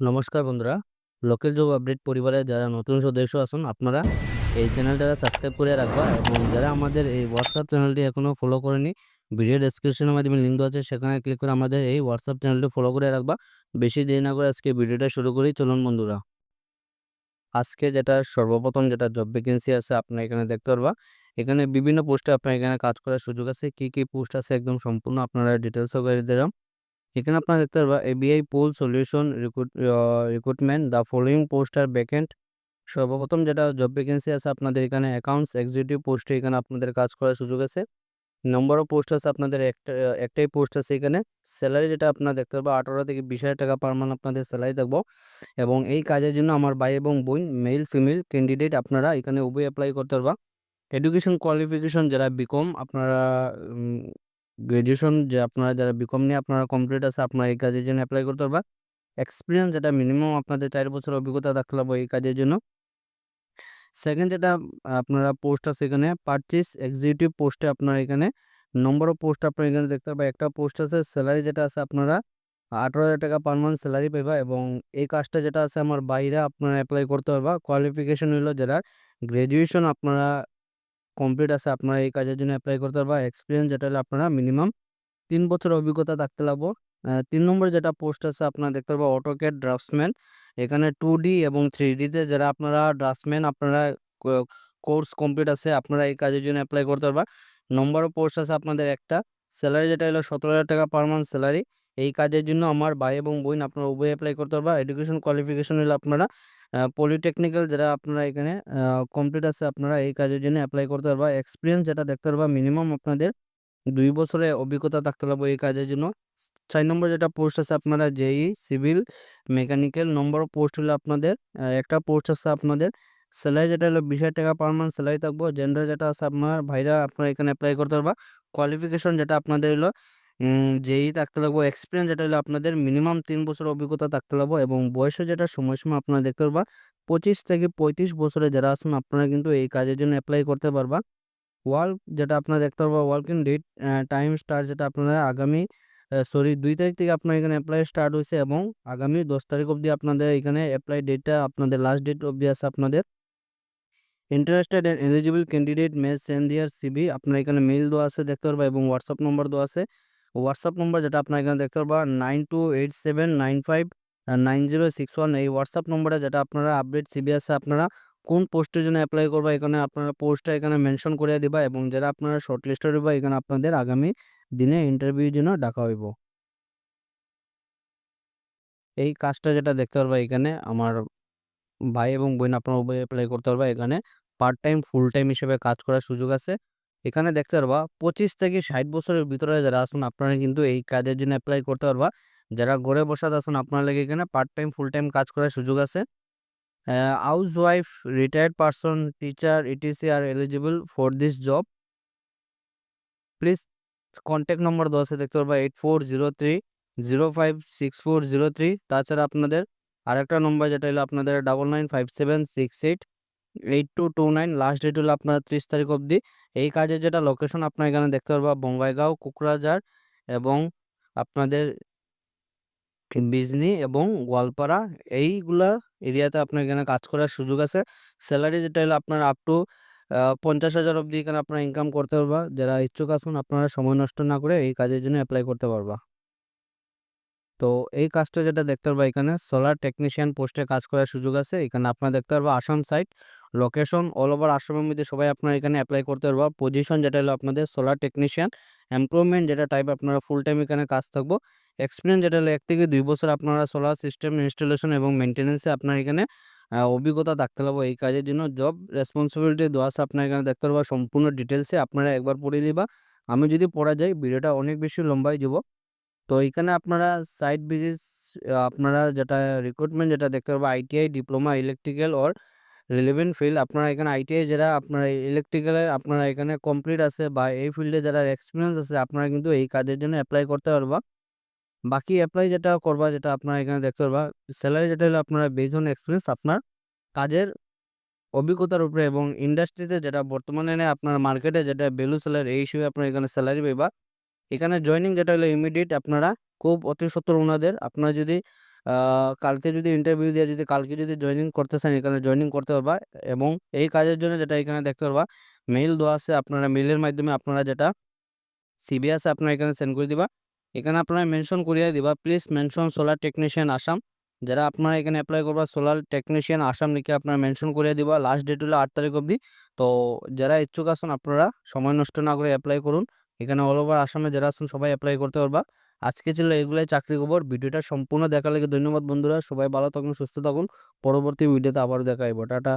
নমস্কার বন্ধুরা, local job update পরিবারের যারা নতুন সদস্য আছেন আপনারা, এই চ্যানেলটা সাবস্ক্রাইব করে রাখবা এবং যারা আমাদের এই হোয়াটসঅ্যাপ চ্যানেলটি এখনও ফলো করেনি ভিডিও ডেসক্রিপশনের মাধ্যমে লিঙ্ক আছে, সেখানে ক্লিক করে আমাদের এই হোয়াটসঅ্যাপ চ্যানেলটি ফলো করে রাখবা। বেশি দেরি না করে আজকে ভিডিওটা শুরু করি, চলুন বন্ধুরা। আজকে যেটা সর্বপ্রথম যেটা জব ভ্যাকেন্সি আছে, আপনার এখানে দেখতে পারবা। এখানে বিভিন্ন পোস্টে আপনার এখানে কাজ করার সুযোগ আছে, কি কি পোস্ট আছে একদম সম্পূর্ণ আপনারা ডিটেলস সহকারে দিলাম। এখানে আপনারা দেখতে পারবা ABI pole solution recruit recruitment the following post are vacant সর্বপ্রথম যেটা জব ভ্যাকেন্সি আছে আপনাদের এখানে অ্যাকাউন্টস এক্সিকিউটিভ পোস্টে এখানে আপনাদের কাজ করার সুযোগ আছে। নম্বর অফ পোস্ট আছে আপনাদের একটা, একটাই পোস্ট আছে এখানে। স্যালারি যেটা আপনারা দেখতে পারবেন আঠারো থেকে বিশ হাজার টাকা পার মান্থ আপনাদের স্যালারি থাকব। এবং এই কাজের জন্য আমার ভাই এবং বোন মেল ফিমেল ক্যান্ডিডেট আপনারা এখানে উভয় অ্যাপ্লাই করতে পারবা। এডুকেশন কোয়ালিফিকেশন যারা বিকম আপনারা গ্র্যাজুয়েশন যে আপনারা যারা বিকম নিয়ে আপনারা কমপ্লিট আছে, আপনারা এই কাজের জন্য অ্যাপ্লাই করতে পারবা। এক্সপিরিয়েন্স যেটা মিনিমাম আপনাদের চার বছর অভিজ্ঞতা থাকতে হবে এই কাজের জন্য। সেকেন্ড যেটা, আপনারা পোস্ট আছে এখানে পারচেস এক্সিকিউটিভ পোস্টে আপনারা এখানে নম্বর অফ পোস্ট আপনারা এখানে দেখতে পাবেন একটা পোস্ট আছে স্যালারি যেটা আছে আপনারা আঠারো হাজার টাকা পার মান্থ স্যালারি পাইবা এবং এই কাজটা যেটা আছে, আমার বাইরে আপনারা অ্যাপ্লাই করতে পারবা। কোয়ালিফিকেশন হলো যারা গ্র্যাজুয়েশন আপনারা কমপ্লিট আছে, আপনারা এই কাজের জন্য অ্যাপ্লাই করতে পারবা এক্সপিরিয়েন্স যেটা হলে আপনারা মিনিমাম তিন বছর অভিজ্ঞতা থাকতে লাগবো। তিন নম্বর যেটা পোস্ট আছে, আপনারা দেখতে পারব অটোক্যাড ড্রাফটসম্যান এখানে টু ডি এবং থ্রি ডিতে যারা আপনারা ড্রাফটসম্যান আপনারা কোর্স কমপ্লিট আছে, আপনারা এই কাজের জন্য অ্যাপ্লাই করতে পারবা নম্বর পোস্ট আছে আপনাদের একটা। স্যালারি যেটা হলো সতেরো হাজার টাকা পার মান্থ স্যালারি এই কাজের জন্য আমার ভাই এবং বোন আপনারা উভয় অ্যাপ্লাই করতে পারবা এডুকেশন কোয়ালিফিকেশন হলে আপনারা পলিটেকনিক্যাল যারা আপনারা এখানে কমপ্লিট আছে, আপনারা এই কাজের জন্য অ্যাপ্লাই করতে পারবা। এক্সপিরিয়েন্স যেটা দেখতে পারবা মিনিমাম আপনাদের দুই বছরের অভিজ্ঞতা থাকতে পারব এই কাজের জন্য। চার নম্বর যেটা পোস্ট আছে আপনারা যেই সিভিল মেকানিক্যাল নম্বর পোস্ট হলো আপনাদের একটা পোস্ট আছে আপনাদের। স্যালারি যেটা হলো বিশ টাকা পার মান্থ স্যালারি থাকব। জেন্ডার যেটা আছে আপনার, ভাইরা আপনারা এখানে অ্যাপ্লাই করতে পারবা। কোয়ালিফিকেশন যেটা আপনাদের হলো যেই থাকতে লাগবো এক্সপিরিয়েন্স যেটা হলো আপনাদের মিনিমাম তিন বছর অভিজ্ঞতা থাকতে লাগবো এবং বয়সে যেটা সময়সীমা আপনারা দেখতে পারবা, পঁচিশ থেকে পঁয়ত্রিশ বছরে যারা আছেন, আপনারা কিন্তু এই কাজের জন্য অ্যাপ্লাই করতে পারবা। ওয়ার্ক যেটা আপনারা দেখতে পারবা ওয়ার্কিং ডেট টাইম স্টার্ট যেটা আপনারা আগামী সরি দুই তারিখ থেকে আপনার এখানে অ্যাপ্লাই স্টার্ট হয়েছে এবং আগামী দশ তারিখ অবধি আপনাদের এখানে অ্যাপ্লাই ডেটটা আপনাদের লাস্ট ডেট অবধি আছে আপনাদের। Interested and eligible candidate mail send দিয়ার সিবি আপনার এখানে মেল দেওয়া আছে দেখতে পারবা এবং হোয়াটসঅ্যাপ নম্বর দেওয়া আছে। হোয়াটসঅ্যাপ নম্বর যেটা আপনার এখানে দেখতে পারবা nine two eight seven nine five nine zero six one এই হোয়াটসঅ্যাপ নম্বরে যেটা আপনারা আপডেট সিবি আছে আপনারা কোন পোস্টের জন্য অ্যাপ্লাই করবা, এখানে আপনারা পোস্টটা এখানে মেনশন করে দিবা এবং যারা আপনারা শর্ট লিস্টেড হইবা এখানে আপনাদের আগামী দিনে ইন্টারভিউর জন্য ডাকা হইব। এই কাজটা যেটা দেখতে পারবা, এখানে আমার ভাই এবং বোন আপনারা উভয় অ্যাপ্লাই করতে পারবা, এখানে পার্ট টাইম ফুল টাইম হিসেবে কাজ করার সুযোগ আছে। এখানে দেখতে পারবা পঁচিশ থেকে ষাট বছরের ভিতরে যারা আসুন আপনারা কিন্তু এই কাজের জন্য অ্যাপ্লাই করতে পারবা। যারা ঘরে বসাতে আসুন আপনার লাগে এখানে পার্ট টাইম ফুল টাইম কাজ করার সুযোগ আছে। Housewife retired person teacher E T C R eligible for this job please contact number দেওয়া আছে, দেখতে পারবা eight four zero three zero five six four zero three তাছাড়া আপনাদের আরেকটা নম্বর যেটা হলো আপনাদের double nine five seven six eight eight two two nine last date হলো আপনার ত্রিশ তারিখ অবধি। এই কাজের যেটা লোকেশন আপনার এখানে দেখতে পারবা, বঙ্গাইগাঁও, কুকরাঝাড় এবং আপনাদের বিজনি এবং গোয়ালপাড়া। এইগুলা এরিয়াতে আপনার এখানে কাজ করার সুযোগ আছে। স্যালারি যেটা হলো আপনার আপ টু পঞ্চাশ হাজার অবধি এখানে আপনারা ইনকাম করতে পারবা। যারা ইচ্ছুক আছেন, আপনারা সময় নষ্ট না করে এই কাজের জন্য অ্যাপ্লাই করতে পারবা। তো এই কাজটা যেটা দেখতে পারবা এখানে সোলার টেকনিশিয়ান পোস্টে কাজ করার সুযোগ আছে। এখানে আপনারা দেখতে পারবা Assam site location all over আসামের মধ্যে সবাই আপনারা এখানে অ্যাপ্লাই করতে পারব। পজিশন যেটা হলো আপনাদের সোলার টেকনিশিয়ান এমপ্লয়মেন্ট যেটা টাইপ আপনারা ফুল টাইম এখানে কাজ থাকব। এক্সপিরিয়েন্স যেটা হলো এক থেকে দুই বছর আপনারা সোলার সিস্টেম ইনস্টলেশন এবং মেনটেন্যান্সে আপনার এখানে অভিজ্ঞতা থাকতে পারব এই কাজের জন্য। জব রেসপন্সিবিলিটি দেওয়া আছে আপনার এখানে দেখতে পারব, সম্পূর্ণ ডিটেলসে আপনারা একবার পড়ে দিবা আমি যদি পড়া যাই ভিডিওটা অনেক বেশি লম্বাই যাব তো এখানে আপনারা সাইট ভিজিট আপনারা যেটা রিক্রুটমেন্ট যেটা দেখতে পারব ITI diploma electrical or relevant field আপনারা এখানে আইটিআই যারা, আপনারা ইলেকট্রিক্যালে আপনারা এখানে কমপ্লিট আছে বা এই ফিল্ডে যারা এক্সপিরিয়েন্স আছে, আপনারা কিন্তু এই কাজের জন্য অ্যাপ্লাই করতে পারবা। বাকি অ্যাপ্লাই যেটা করবা, যেটা আপনারা এখানে দেখতে পারবা স্যালারি যেটা হলো আপনারা বেজ অন এক্সপিরিয়েন্স আপনার কাজের অভিজ্ঞতার উপরে এবং ইন্ডাস্ট্রিতে যেটা বর্তমানে আপনার মার্কেটে যেটা ভ্যালু স্যালারি এই হিসেবে আপনার এখানে স্যালারি পাইবা। এখানে জয়নিং যেটা হলো ইমিডিয়েট আপনারা খুব অতি সত্তর ওনাদের আপনারা যদি কালকে যদি ইন্টারভিউ দিয়ে যদি কালকে যদি জয়েনিং করতে চান, এখানে জয়েনিং করতে পারবা এবং এই কাজের জন্য যেটা এখানে দেখতে পারবা মেইল দেওয়া আছে আপনারা মেইলের মাধ্যমে আপনারা যেটা সিবি আছে আপনারা এখানে সেন্ড করে দিবা। এখানে আপনারা মেনশন করিয়ে দিবা please mention solar technician Assam যারা আপনারা এখানে অ্যাপ্লাই করবা সোলার টেকনিশিয়ান আসাম লিখে আপনারা মেনশন করিয়ে দিবা লাস্ট ডেট হলো আট তারিখ অবধি। তো যারা ইচ্ছুক আসুন আপনারা সময় নষ্ট না করে অ্যাপ্লাই করুন। এখানে অল ওভার আসামে যারা আছেন সবাই অ্যাপ্লাই করতে পারবা। আজকে ছিল এগুলাই চাকরি খবর, ভিডিওটা সম্পূর্ণ দেখার লাগে ধন্যবাদ বন্ধুরা, সবাই ভালো থাকুন, সুস্থ থাকুন, পরবর্তী ভিডিওতে আবার দেখা হইব, টাটা।